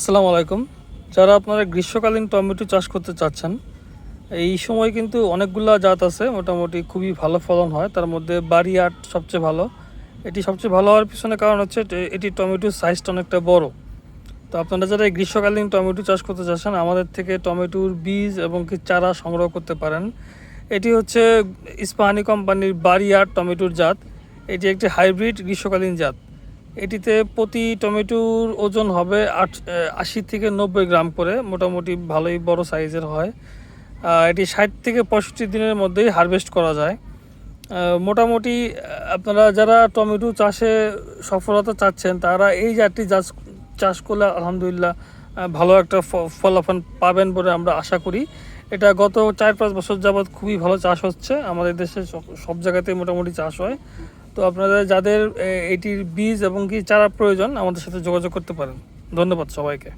আসসালামু আলাইকুম। যারা আপনারা গ্রীষ্মকালীন টমেটো চাষ করতে চাচ্ছেন, এই সময় কিন্তু অনেকগুলা জাত আছে, মোটামুটি খুবই ভালো ফলন হয়। তার মধ্যে বাড়ি আট সবচেয়ে ভালো। এটি সবচেয়ে ভালো হওয়ার পিছনে কারণ হচ্ছে এটি- টমেটোর সাইজটা অনেকটা বড়। তো আপনারা যারা এই গ্রীষ্মকালীন টমেটো চাষ করতে চাচ্ছেন, আমাদের থেকে টমেটোর বীজ এবং কি চারা সংগ্রহ করতে পারেন। এটি হচ্ছে ইস্পাহানি কোম্পানির বাড়ি আট টমেটোর জাত। এটি একটি হাইব্রিড গ্রীষ্মকালীন জাত। এটিতে প্রতি টমেটোর ওজন হবে আট আশি থেকে নব্বই গ্রাম করে, মোটামুটি ভালোই বড় সাইজের হয়। এটি ষাট থেকে পঁয়ষট্টি দিনের মধ্যেই হারভেস্ট করা যায়। মোটামুটি আপনারা যারা টমেটো চাষে সফলতা চাচ্ছেন, তারা এই জাতটি চাষ চাষ করলে আলহামদুলিল্লাহ ভালো একটা ফলাফল পাবেন বলে আমরা আশা করি। এটা গত চার পাঁচ বছর যাবৎ খুবই ভালো চাষ হচ্ছে। আমাদের দেশে সব জায়গাতেই মোটামুটি চাষ হয়। তো আপনারা যাদের এটির বীজ এবং কি চারা প্রয়োজন, আমাদের সাথে যোগাযোগ করতে পারেন। ধন্যবাদ সবাইকে।